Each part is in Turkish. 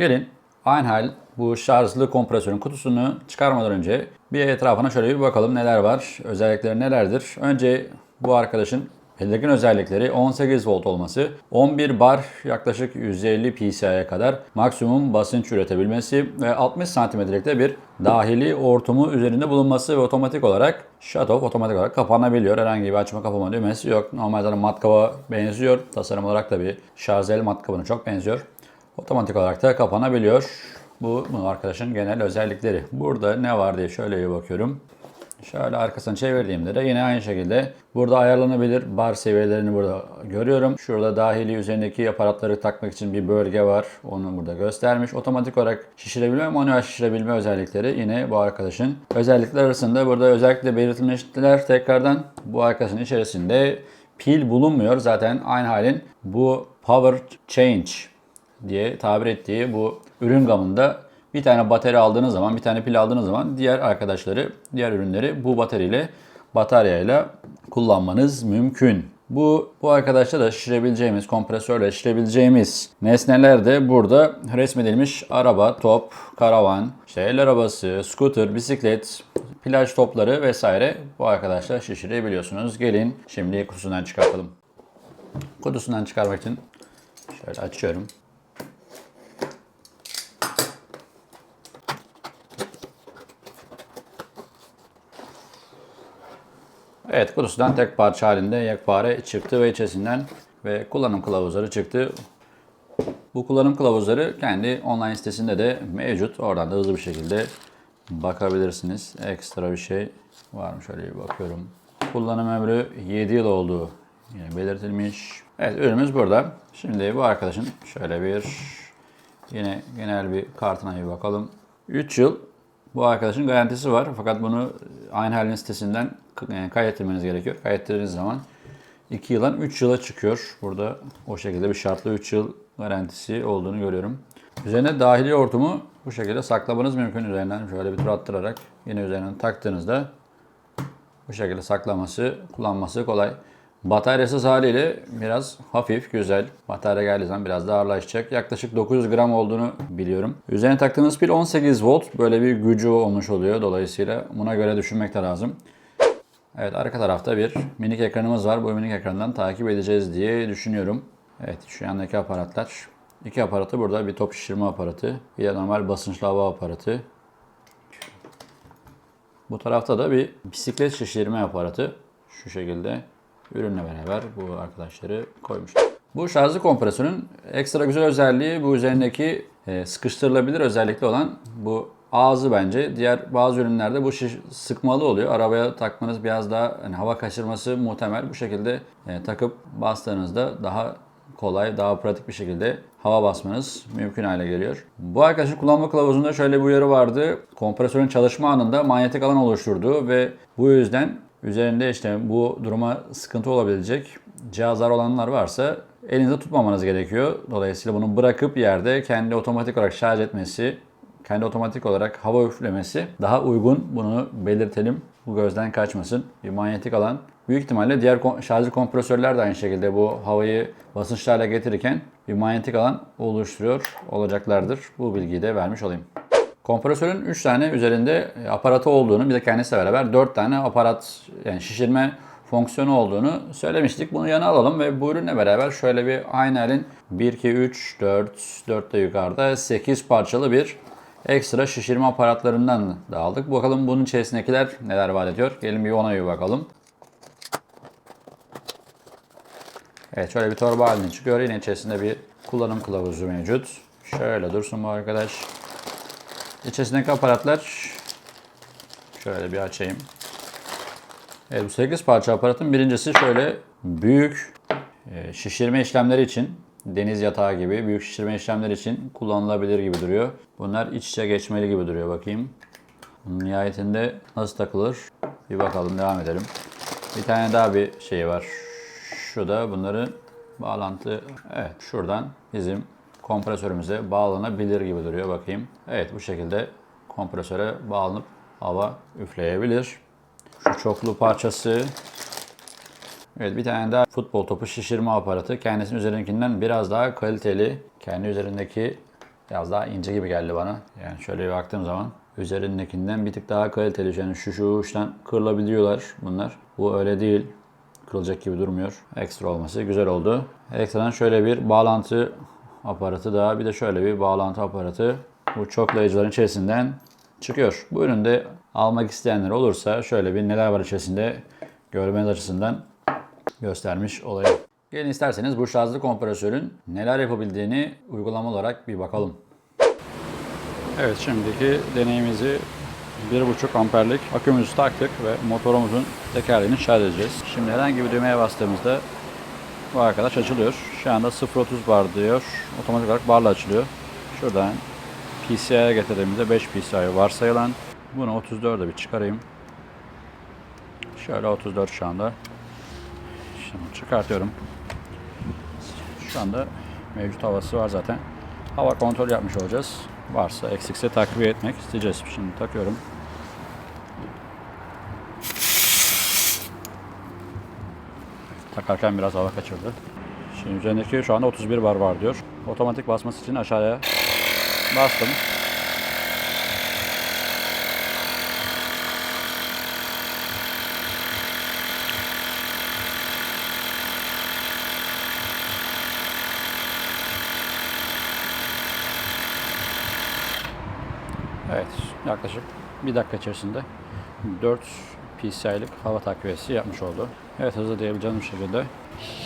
Gelin Einheil bu şarjlı kompresörün kutusunu çıkarmadan önce bir etrafına şöyle bir bakalım neler var, özellikleri nelerdir. Önce bu arkadaşın belirgin özellikleri 18 volt olması, 11 bar yaklaşık 150 psi'ye kadar maksimum basınç üretebilmesi ve 60 santimetrelikte bir dahili hortumu üzerinde bulunması ve otomatik olarak shut off otomatik olarak kapanabiliyor. Herhangi bir açma kapama düğmesi yok. Normal zaten matkaba benziyor. Tasarım olarak da bir şarjel matkabına çok benziyor. Otomatik olarak da kapanabiliyor. Bu, bu arkadaşın genel özellikleri. Burada ne var diye şöyle bir bakıyorum. Şöyle arkasını çevirdiğimde de yine aynı şekilde burada ayarlanabilir bar seviyelerini burada görüyorum. Şurada dahili üzerindeki aparatları takmak için bir bölge var. Onu burada göstermiş. Otomatik olarak şişirebilme, manuel şişirebilme özellikleri yine bu arkadaşın özellikler arasında burada özellikle belirtilmişler tekrardan bu arkadaşın içerisinde pil bulunmuyor. Zaten aynı halin bu power change diye tabir ettiği bu ürün gamında bir tane batarya aldığınız zaman, bir tane pil aldığınız zaman diğer arkadaşları, diğer ürünleri bu bataryayla bataryayla kullanmanız mümkün. Bu, bu arkadaşta da şişirebileceğimiz, kompresörle şişirebileceğimiz nesneler de burada resmedilmiş. Araba, top, karavan, işte el arabası, scooter, bisiklet, plaj topları vesaire bu arkadaşla şişirebiliyorsunuz. Gelin şimdi kutusundan çıkartalım. Kutusundan çıkarmak için şöyle açıyorum. Evet kutusundan tek parça halinde yekpare çıktı ve içerisinden ve kullanım kılavuzları çıktı. Bu kullanım kılavuzları kendi online sitesinde de mevcut. Oradan da hızlı bir şekilde bakabilirsiniz. Ekstra bir şey var mı? Şöyle bir bakıyorum. Kullanım ömrü 7 yıl olduğu yine belirtilmiş. Evet ürünümüz burada. Şimdi bu arkadaşın şöyle bir yine genel bir kartına bir bakalım. 3 yıl bu arkadaşın garantisi var. Fakat bunu aynı halin sitesinden yani kaydettirmeniz gerekiyor. Kaydettirdiğiniz zaman 2 yıldan 3 yıla çıkıyor. Burada o şekilde bir şartlı 3 yıl garantisi olduğunu görüyorum. Üzerine dahili hortumu bu şekilde saklamanız mümkün üzerinden şöyle bir tur attırarak yine üzerinden taktığınızda bu şekilde saklaması, kullanması kolay. Bataryasız haliyle biraz hafif, güzel. Batarya geldiği zaman biraz daha ağırlaşacak. Yaklaşık 900 gram olduğunu biliyorum. Üzerine taktığınız pil 18 volt. Böyle bir gücü olmuş oluyor. Dolayısıyla buna göre düşünmek de lazım. Evet arka tarafta bir minik ekranımız var. Bu minik ekrandan takip edeceğiz diye düşünüyorum. Evet şu yandaki aparatlar. İki aparatı burada. Bir top şişirme aparatı. Bir de normal basınçlı hava aparatı. Bu tarafta da bir bisiklet şişirme aparatı. Şu şekilde ürünle beraber bu arkadaşları koymuş. Bu şarjlı kompresörün ekstra güzel özelliği bu üzerindeki e, sıkıştırılabilir özellikle olan bu ağzı bence. Diğer bazı ürünlerde bu şiş sıkmalı oluyor. Arabaya takmanız biraz daha hani hava kaçırması muhtemel. Bu şekilde e, takıp bastığınızda daha kolay, daha pratik bir şekilde hava basmanız mümkün hale geliyor. Bu arkadaşın kullanma kılavuzunda şöyle bir uyarı vardı. Kompresörün çalışma anında manyetik alan oluşturduğu ve bu yüzden üzerinde işte bu duruma sıkıntı olabilecek cihazlar olanlar varsa elinizde tutmamanız gerekiyor. Dolayısıyla bunu bırakıp yerde kendi otomatik olarak şarj etmesi, kendi otomatik olarak hava üflemesi daha uygun. Bunu belirtelim. Bu gözden kaçmasın. Bir manyetik alan. Büyük ihtimalle diğer şarjlı kompresörler de aynı şekilde bu havayı basınçlı hale getirirken bir manyetik alan oluşturuyor olacaklardır. Bu bilgiyi de vermiş olayım. Kompresörün 3 tane üzerinde aparatı olduğunu bir de kendisiyle beraber 4 tane aparat yani şişirme fonksiyonu olduğunu söylemiştik. Bunu yana alalım ve bu ürünle beraber şöyle bir Einel'in 1, 2, 3, 4, 4 de yukarıda 8 parçalı bir ekstra şişirme aparatlarından da aldık. Bakalım bunun içerisindekiler neler vaat ediyor. Gelin bir ona bir bakalım. Evet şöyle bir torba halinde çıkıyor. Yine içerisinde bir kullanım kılavuzu mevcut. Şöyle dursun bu arkadaş. İçerisindeki aparatlar şöyle bir açayım. Evet bu 8 parça aparatın birincisi şöyle büyük e, şişirme işlemleri için deniz yatağı gibi büyük şişirme işlemleri için kullanılabilir gibi duruyor. Bunlar iç içe geçmeli gibi duruyor bakayım. Nihayetinde nasıl takılır? Bir bakalım devam edelim. Bir tane daha bir şey var. Şu da bunların bağlantı. Evet şuradan bizim kompresörümüze bağlanabilir gibi duruyor bakayım. Evet bu şekilde kompresöre bağlanıp hava üfleyebilir. Şu çoklu parçası. Evet bir tane daha futbol topu şişirme aparatı. Kendisinin üzerindekinden biraz daha kaliteli. Kendi üzerindeki biraz daha ince gibi geldi bana. Yani şöyle bir baktığım zaman üzerindekinden bir tık daha kaliteli. Yani şu şu uçtan kırılabiliyorlar bunlar. Bu öyle değil. Kırılacak gibi durmuyor. Ekstra olması güzel oldu. Ekstradan şöyle bir bağlantı aparatı daha bir de şöyle bir bağlantı aparatı bu çoklayıcıların içerisinden çıkıyor. Bu üründe almak isteyenler olursa şöyle bir neler var içerisinde görmeniz açısından göstermiş olayım. Gelin isterseniz bu şarjlı kompresörün neler yapabildiğini uygulama olarak bir bakalım. Evet şimdiki deneyimizi 1.5 amperlik akümüzü taktık ve motorumuzun tekerleğini şarj edeceğiz. Şimdi herhangi bir düğmeye bastığımızda bu arkadaş açılıyor. Şu anda 0.30 bar diyor. Otomatik olarak barla açılıyor. Şuradan PCI'ye getirdiğimizde 5 PCI varsayılan. Bunu 34'e bir çıkarayım. Şöyle 34 şu anda. Şimdi çıkartıyorum. Şu anda mevcut havası var zaten. Hava kontrol yapmış olacağız. Varsa eksikse takviye etmek isteyeceğiz. Şimdi takıyorum. Takarken biraz hava kaçırdı. Şimdi üzerindeki şu anda 31 bar var diyor. Otomatik basması için aşağıya bastım. Evet, yaklaşık bir dakika içerisinde 4 PCI'lik hava takviyesi yapmış oldu. Evet, hızlı diyebileceğim şekilde.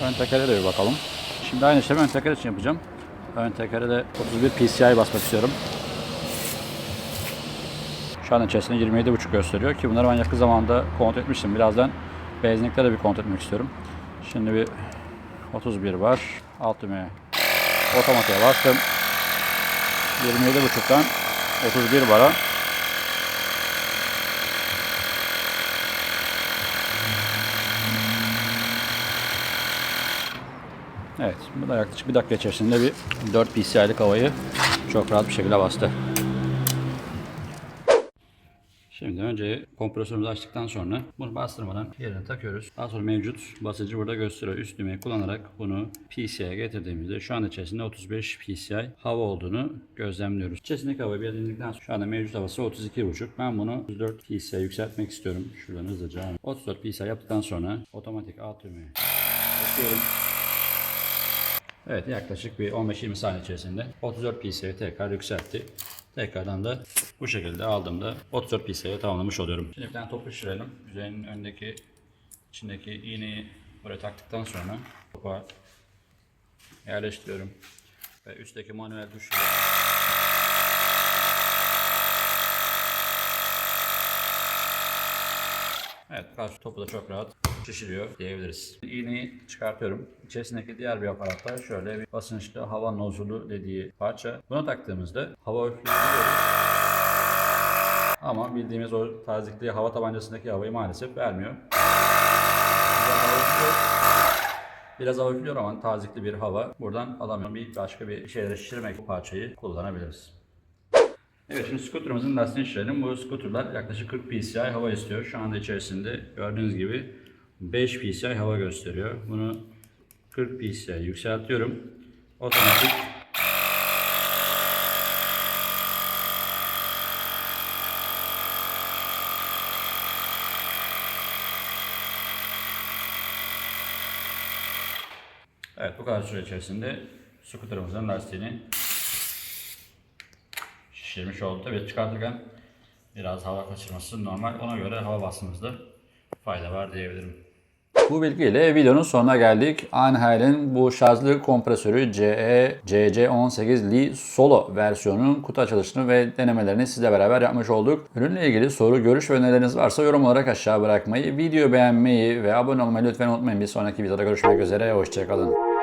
Ön tekere de bir bakalım. Şimdi aynı işlemi ön teker için yapacağım. Ön tekere de 31 PCI basmak istiyorum. Şu an içerisinde 27.5 gösteriyor ki bunları ben yakın zamanda kontrol etmiştim. Birazdan benzinlikte de bir kontrol etmek istiyorum. Şimdi bir 31 var. Alt düğmeye otomatiğe bastım. 27.5'tan 31 bara. Evet, bu da yaklaşık bir dakika içerisinde bir 4 PCI'lik havayı çok rahat bir şekilde bastı. Şimdi önce kompresörümüzü açtıktan sonra bunu bastırmadan yerine takıyoruz. Daha sonra mevcut basıcı burada gösteriyor. Üst düğmeyi kullanarak bunu PCI'ye getirdiğimizde şu an içerisinde 35 PCI hava olduğunu gözlemliyoruz. İçerisindeki havayı bir dinledikten sonra şu anda mevcut havası 32,5. Ben bunu 34 PCI yükseltmek istiyorum. Şuradan hızlıca 34 PCI yaptıktan sonra otomatik alt düğmeye basıyorum. Evet yaklaşık bir 15-20 saniye içerisinde 34 PC'ye tekrar yükseltti. Tekrardan da bu şekilde aldığımda 34 PC'ye tamamlamış oluyorum. Şimdi bir tane topu şişirelim. Üzerinin öndeki içindeki iğneyi buraya taktıktan sonra topa yerleştiriyorum. Ve üstteki manuel tuşla Evet, karşı topu da çok rahat şişiriyor diyebiliriz. İğneyi çıkartıyorum. İçerisindeki diğer bir aparatta şöyle bir basınçlı hava nozulu dediği parça. Buna taktığımızda hava üfleyebiliyoruz. Ama bildiğimiz o tazikli hava tabancasındaki havayı maalesef vermiyor. Biraz hava üflüyor. Üflüyor ama tazikli bir hava buradan alamıyorum. Bir başka bir şeylere şişirmek bu parçayı kullanabiliriz. Evet şimdi scooter'ımızın lastiğini şişirelim. Bu scooter'lar yaklaşık 40 PCI hava istiyor. Şu anda içerisinde gördüğünüz gibi 5 PCI hava gösteriyor. Bunu 40 PCI yükseltiyorum. Otomatik Evet bu kadar süre içerisinde scooter'ımızın lastiğini şişirmiş oldu. Tabii çıkartırken biraz hava kaçırması normal. Ona göre hava basmamızda fayda var diyebilirim. Bu bilgiyle videonun sonuna geldik. Anheil'in bu şarjlı kompresörü CE CC18 Li Solo versiyonunun kutu açılışını ve denemelerini sizle beraber yapmış olduk. Ürünle ilgili soru, görüş ve önerileriniz varsa yorum olarak aşağı bırakmayı, video beğenmeyi ve abone olmayı lütfen unutmayın. Bir sonraki videoda görüşmek üzere. Hoşçakalın.